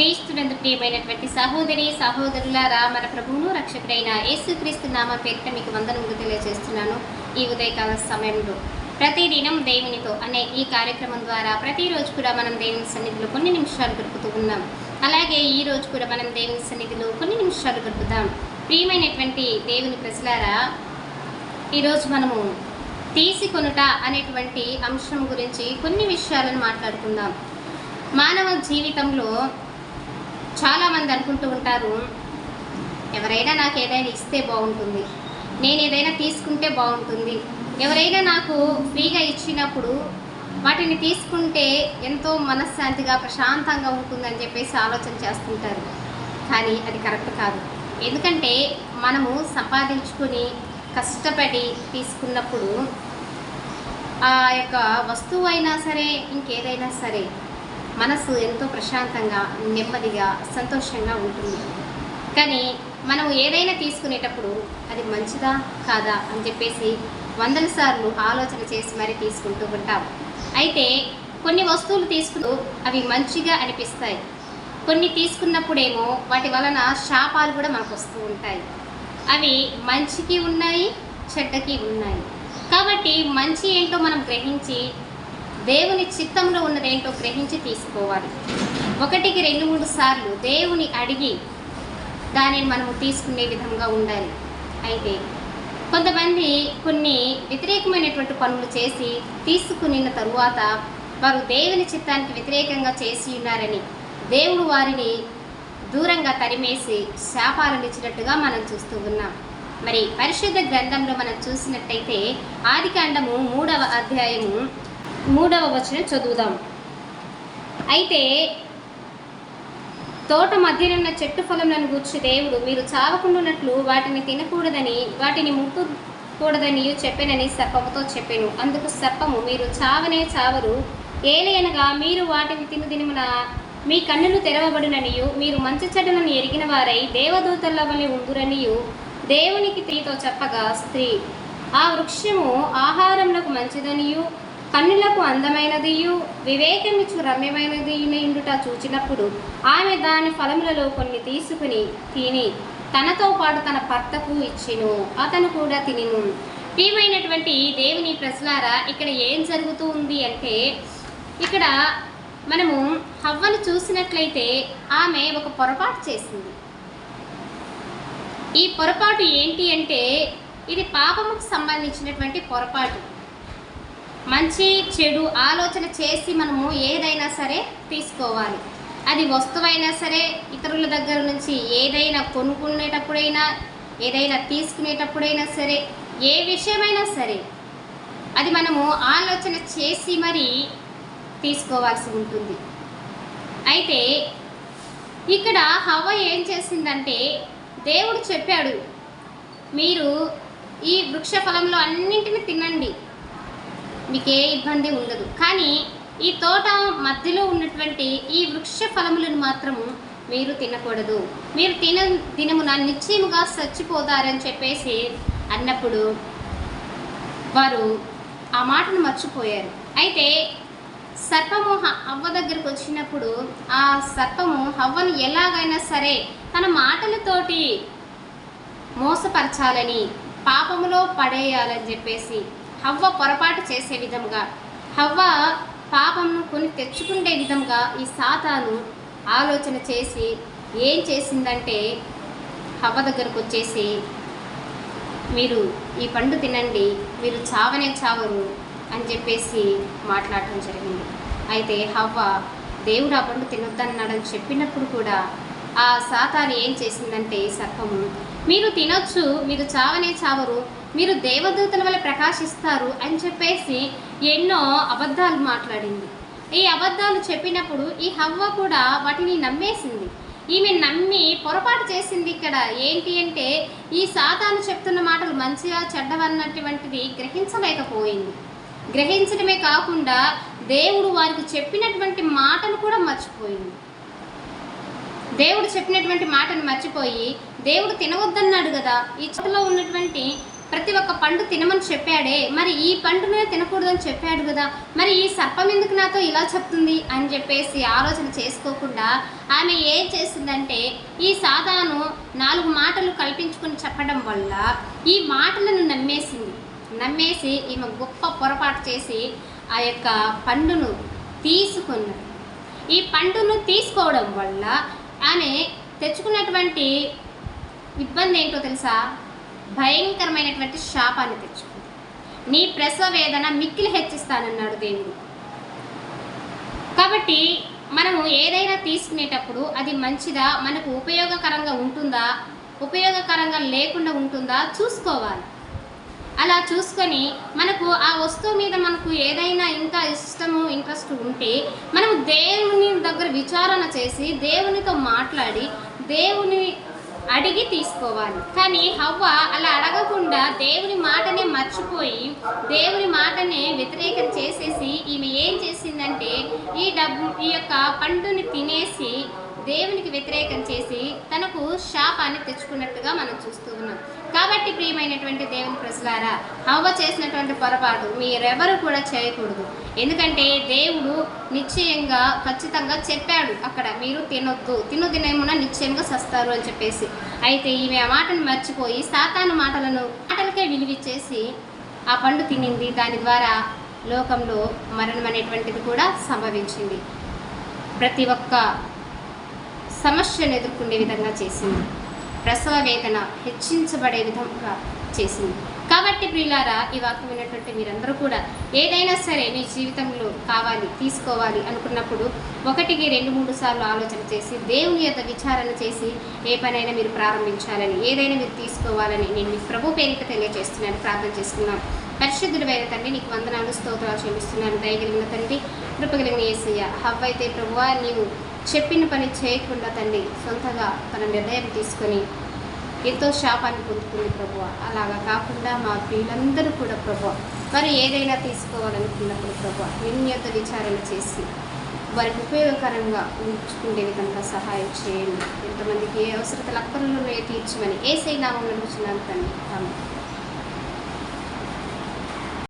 క్రీస్తునందు ప్రియమైనటువంటి సహోదరి సహోదరులారా మన ప్రభువును రక్షకుడైన యేసుక్రీస్తు నామ పేరిట మీకు వందనములు తెలియజేస్తున్నాను. ఈ ఉదయకాల సమయంలో ప్రతిదినం దేవునితో అనే ఈ కార్యక్రమం ద్వారా ప్రతిరోజు కూడా మనం దేవుని సన్నిధిలో కొన్ని నిమిషాలు గడుపుతూ ఉన్నాం. అలాగే ఈ రోజు కూడా మనం దేవుని సన్నిధిలో కొన్ని నిమిషాలు గడుపుతాం. ప్రియమైనటువంటి దేవుని ప్రజలారా ఈరోజు మనము తీసుకొనుట అనేటువంటి అంశం గురించి కొన్ని విషయాలను మాట్లాడుకుందాం. మానవ జీవితంలో చాలామంది అనుకుంటూ ఉంటారు ఎవరైనా నాకు ఏదైనా ఇస్తే బాగుంటుంది నేను ఏదైనా తీసుకుంటే బాగుంటుంది. ఎవరైనా నాకు ఫ్రీగా ఇచ్చినప్పుడు వాటిని తీసుకుంటే ఎంతో మనశ్శాంతిగా ప్రశాంతంగా ఉంటుందని చెప్పేసి ఆలోచన చేస్తుంటారు. కానీ అది కరెక్ట్ కాదు. ఎందుకంటే మనము సంపాదించుకొని కష్టపడి తీసుకున్నప్పుడు ఆ యొక్క వస్తువు అయినా సరే ఇంకేదైనా సరే మనసు ఎంతో ప్రశాంతంగా నెమ్మదిగా సంతోషంగా ఉంటుంది. కానీ మనం ఏదైనా తీసుకునేటప్పుడు అది మంచిదా కాదా అని చెప్పేసి వందల సార్లు ఆలోచన చేసి మరీ తీసుకుంటూ ఉంటాం అయితే కొన్ని వస్తువులు తీసుకుంటూ అవి మంచిగా అనిపిస్తాయి. కొన్ని తీసుకున్నప్పుడేమో వాటి వలన శాపాలు కూడా మనకు వస్తూ ఉంటాయి. అవి మంచికి ఉన్నాయి చెడ్డకి ఉన్నాయి. కాబట్టి మంచి ఏంటో మనం గ్రహించి దేవుని చిత్తంలో ఉన్నదేంటో గ్రహించి తీసుకోవాలి. ఒకటికి రెండు మూడు సార్లు దేవుని అడిగి దానిని మనము తీసుకునే విధంగా ఉండాలి. అయితే కొంతమంది కొన్ని వ్యతిరేకమైనటువంటి పనులు చేసి తీసుకున్న తరువాత వారు దేవుని చిత్తానికి వ్యతిరేకంగా చేసి ఉన్నారని దేవుడు వారిని దూరంగా తరిమేసి శాపాలను ఇచ్చినట్టుగా మనం చూస్తూ ఉన్నాం. మరి పరిశుద్ధ గ్రంథంలో మనం చూసినట్టయితే ఆదికాండము మూడవ అధ్యాయము మూడవ వచనం చదువుదాం. అయితే తోట మధ్యనున్న చెట్టు ఫలములను గూర్చి దేవుడు మీరు చావకుండానట్లు వాటిని తినకూడదని వాటిని ముట్టుకూడదని చెప్పానని సర్పముతో చెప్పాను. అందుకు సర్పము మీరు చావనే చావరు. ఏలయనగా మీరు వాటిని తిను దినమున మీ కన్నులు తెరవబడిననియు మీరు మంచి చెడ్డలను ఎరిగిన వారై దేవదూతల వలె ఉందురనియు దేవునికి స్త్రీతో చెప్పగా స్త్రీ ఆ వృక్షము ఆహారములకు మంచిదనియు కన్నులకు అందమైనదియు వివేకమిచ్చు రమ్యమైనది ఉండుట చూచినప్పుడు ఆమె దాని ఫలములలో కొన్ని తీసుకుని తిని తనతో పాటు తన భర్తకు ఇచ్చెను అతను కూడా తినిను. ప్రియమైనటువంటి దేవుని ప్రజలారా ఇక్కడ ఏం జరుగుతూ ఉంది అంటే ఇక్కడ మనము హవ్వను చూసినట్లయితే ఆమె ఒక పొరపాటు చేసింది. ఈ పొరపాటు ఏంటి అంటే ఇది పాపముకు సంబంధించినటువంటి పొరపాటు. మంచి చెడు ఆలోచన చేసి మనము ఏదైనా సరే తీసుకోవాలి. అది వస్తువైనా సరే ఇతరుల దగ్గర నుంచి ఏదైనా కొనుక్కునేటప్పుడైనా ఏదైనా తీసుకునేటప్పుడైనా సరే ఏ విషయమైనా సరే అది మనము ఆలోచన చేసి మరి తీసుకోవాల్సి ఉంటుంది. అయితే ఇక్కడ హవ ఏం చేసిందంటే దేవుడు చెప్పాడు మీరు ఈ వృక్ష ఫలంలో అన్నింటిని తినండి. మీకు ఏ ఇబ్బంది ఉండదు. కానీ ఈ తోట మధ్యలో ఉన్నటువంటి ఈ వృక్ష ఫలములను మాత్రము మీరు తినకూడదు. మీరు తిన దినమున నిశ్చయముగా చచ్చిపోతారని చెప్పేసి అన్నప్పుడు వారు ఆ మాటను మర్చిపోయారు. అయితే సర్పము అవ్వ హవ్వ దగ్గరకు వచ్చినప్పుడు ఆ సర్పము హవ్వను ఎలాగైనా సరే తన మాటలతోటి మోసపరచాలని పాపములో పడేయాలని చెప్పేసి హవ్వ పొరపాటు చేసే విధంగా హవ్వ పాపమును కొని తెచ్చుకునే విధంగా ఈ సాతాను ఆలోచన చేసి ఏం చేసిందంటే హవ్వ దగ్గరకు వచ్చేసి మీరు ఈ పండు తినండి మీరు చావనే చావరు అని చెప్పేసి మాట్లాడటం జరిగింది. అయితే హవ్వ దేవుడు ఆ పండు తినొద్దన్నాడని చెప్పినప్పుడు కూడా ఆ సాతాను ఏం చేసిందంటే సర్పము మీరు తినొచ్చు మీరు చావనే చావరు మీరు దేవదూతల వల్ల ప్రకాశిస్తారు అని చెప్పేసి ఎన్నో అబద్ధాలు మాట్లాడింది. ఈ అబద్ధాలు చెప్పినప్పుడు ఈ హవ్వ కూడా వాటిని నమ్మేసింది. ఈమె నమ్మి పొరపాటు చేసింది ఇక్కడ ఏంటి అంటే ఈ సాతాను చెప్తున్న మాటలు మంచిగా చెడ్డవన్నటువంటిది గ్రహించలేకపోయింది. గ్రహించడమే కాకుండా దేవుడు వారికి చెప్పినటువంటి మాటను కూడా మర్చిపోయింది. దేవుడు చెప్పినటువంటి మాటను మర్చిపోయి దేవుడు తినవద్దన్నాడు కదా. ఈ చేతిలో ఉన్నటువంటి ప్రతి ఒక్క పండు తినమని చెప్పాడే. మరి ఈ పండునే తినకూడదని చెప్పాడు కదా. మరి ఈ సర్పం ఎందుకు నాతో ఇలా చెప్తుంది అని చెప్పేసి ఆలోచన చేసుకోకుండా ఆమె ఏం చేసిందంటే ఈ సాదాను నాలుగు మాటలు కల్పించుకొని చెప్పడం వల్ల ఈ మాటలను నమ్మేసింది. నమ్మేసి ఈమె గొప్ప పొరపాటు చేసి ఆ యొక్క పండును తీసుకున్నది ఈ పండును తీసుకోవడం వల్ల ఆమె తెచ్చుకున్నటువంటి ఇబ్బంది ఏంటో తెలుసా? భయంకరమైనటువంటి శాపాన్ని తెచ్చుకుంది. నీ ప్రసవ వేదన మిక్కిలి హెచ్చిస్తానన్నాడు దేవుడు. కాబట్టి మనము ఏదైనా తీసుకునేటప్పుడు అది మంచిదా? మనకు ఉపయోగకరంగా ఉంటుందా? ఉపయోగకరంగా లేకుండా ఉంటుందా? చూసుకోవాలి. అలా చూసుకొని మనకు ఆ వస్తువు మీద మనకు ఏదైనా ఇంకా ఇష్టము ఇంట్రెస్ట్ ఉంటే మనం దేవుని దగ్గర విచారణ చేసి దేవునితో మాట్లాడి దేవుని అడిగి తీసుకోవాలి. కానీ హవ్వ అలా అడగకుండా దేవుని మాటనే మర్చిపోయి దేవుని మాటనే వ్యతిరేకం చేసేసి ఈమె ఏం చేసిందంటే ఈ డబ్బు ఈ యొక్క పండుని తినేసి దేవునికి వ్యతిరేకం చేసి తనకు శాపాన్ని తెచ్చుకున్నట్టుగా మనం చూస్తూ ఉన్నాం. కాబట్టి ప్రియమైనటువంటి దేవుని ప్రజలారా హవ్వ చేసినటువంటి పొరపాటు మీరెవరు కూడా చేయకూడదు. ఎందుకంటే దేవుడు నిశ్చయంగా ఖచ్చితంగా చెప్పాడు అక్కడ మీరు తినొద్దు. తిను నిశ్చయంగా సస్తారు అని చెప్పేసి. అయితే ఈమె ఆ మాటను మర్చిపోయి సాతాను మాటలను మాటలకే విలువిచ్చేసి ఆ పండు తినింది. దాని ద్వారా లోకంలో మరణం అనేటువంటిది కూడా సంభవించింది. ప్రతి ఒక్క సమస్యను ఎదుర్కొనే విధంగా చేసింది. ప్రసవ వేదన హెచ్చించబడే విధంగా చేసింది. కాబట్టి ప్రియులారా ఈ వాక్యం విన్నటువంటి మీరందరూ కూడా ఏదైనా సరే మీ జీవితంలో కావాలి తీసుకోవాలి అనుకున్నప్పుడు ఒకటికి రెండు మూడు సార్లు ఆలోచన చేసి దేవుని యొక్క విచారణ చేసి ఏ పనైనా మీరు ప్రారంభించాలని ఏదైనా మీరు తీసుకోవాలని నేను మీ ప్రభు పేరిట తెలియజేస్తున్నాను ప్రార్థన చేసుకున్నాను పరిశుద్ధుడు తండ్రి నీకు వందనాలు స్తోత్రాలు చెల్లిస్తున్నాను. దయగలిగిన తండ్రి కృపగలిగిన ఏసయ్య హవ్వ అయితే ప్రభువా నీవు చెప్పిన పని చేయకుండా తండ్రి సొంతగా తన నిర్ణయం తీసుకొని ఎంతో శాపాన్ని పొందుతుంది ప్రభు అలాగా కాకుండా మా ప్రియులందరూ కూడా ప్రభు వారు ఏదైనా తీసుకోవాలనుకున్నప్పుడు ప్రభు నిన్ను విచారణ చేసి వారికి ఉపయోగకరంగా ఉంచుకునే విధంగా సహాయం చేయండి. ఎంతమందికి ఏ అవసరతలు అక్కర్లను తీర్చమని ఏ సైనామం నడుచున్నాను తండ్రి.